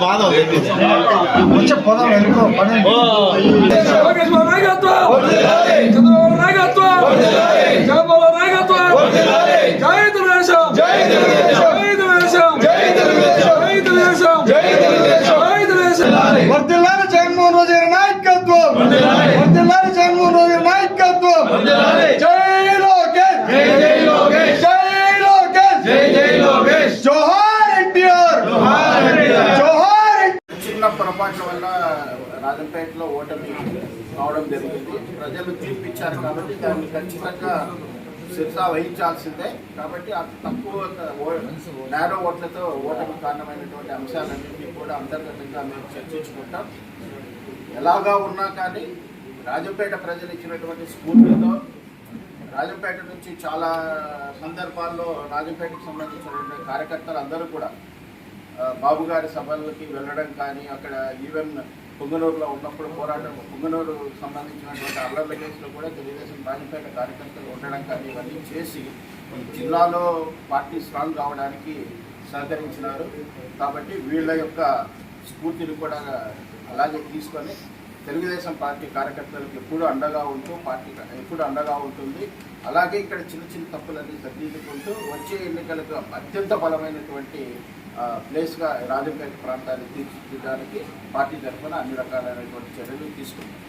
బాధ వచ్చే జై తెలుగుదేశం! వర్దిల్లాలి జగన్మోహన్ గారి నాయకత్వం! వర్దిల్లాలి జగన్మోహన్ గారి నాయకత్వం! జై లోకేష్ జై లోకేష్ జై జై లోకేష్ జోహార్ ఎన్టీఆర్ జోహార్ చిన్న రాజంపేటలో ఓటమి కావడం జరిగింది. ప్రజలు తీర్పు ఇచ్చారు కాబట్టి దాన్ని ఖచ్చితంగా శిరసా వహించాల్సిందే. కాబట్టి అంత తక్కువ నేరో ఓట్లతో ఓటమి కారణమైనటువంటి అంశాలన్నింటినీ కూడా అంతర్గతంగా మేము చర్చించుకుంటాం. ఎలాగా ఉన్నా కానీ రాజంపేట ప్రజలు ఇచ్చినటువంటి స్ఫూర్తితో రాజంపేట నుంచి చాలా సందర్భాల్లో రాజంపేటకు సంబంధించినటువంటి కార్యకర్తలు అందరూ కూడా బాబు గారి సభలకి వెళ్ళడం కానీ అక్కడ ఈవెన్ పొంగనూరులో ఉన్నప్పుడు పోరాటం పొంగనూరు సంబంధించినటువంటి అల్లర్ల కేసులో కూడా తెలుగుదేశం రాజంపేట కార్యకర్తలు ఉండడం కానీ ఇవన్నీ చేసి జిల్లాలో పార్టీ స్ట్రాంగ్ కావడానికి సహకరించినారు. కాబట్టి వీళ్ళ యొక్క స్ఫూర్తిని కూడా అలాగే తీసుకొని తెలుగుదేశం పార్టీ కార్యకర్తలకు ఎప్పుడు అండగా ఉంటూ పార్టీ ఎప్పుడు అండగా ఉంటుంది. అలాగే ఇక్కడ చిన్న చిన్న తప్పులన్నీ సరిదిద్దుకుంటూ వచ్చే ఎన్నికలకు అత్యంత బలమైనటువంటి ప్లేస్గా రాజంపేట ప్రాంతాన్ని తీర్చిదిద్దడానికి పార్టీ తరఫున అన్ని రకాలైనటువంటి చర్యలు తీసుకుంటుంది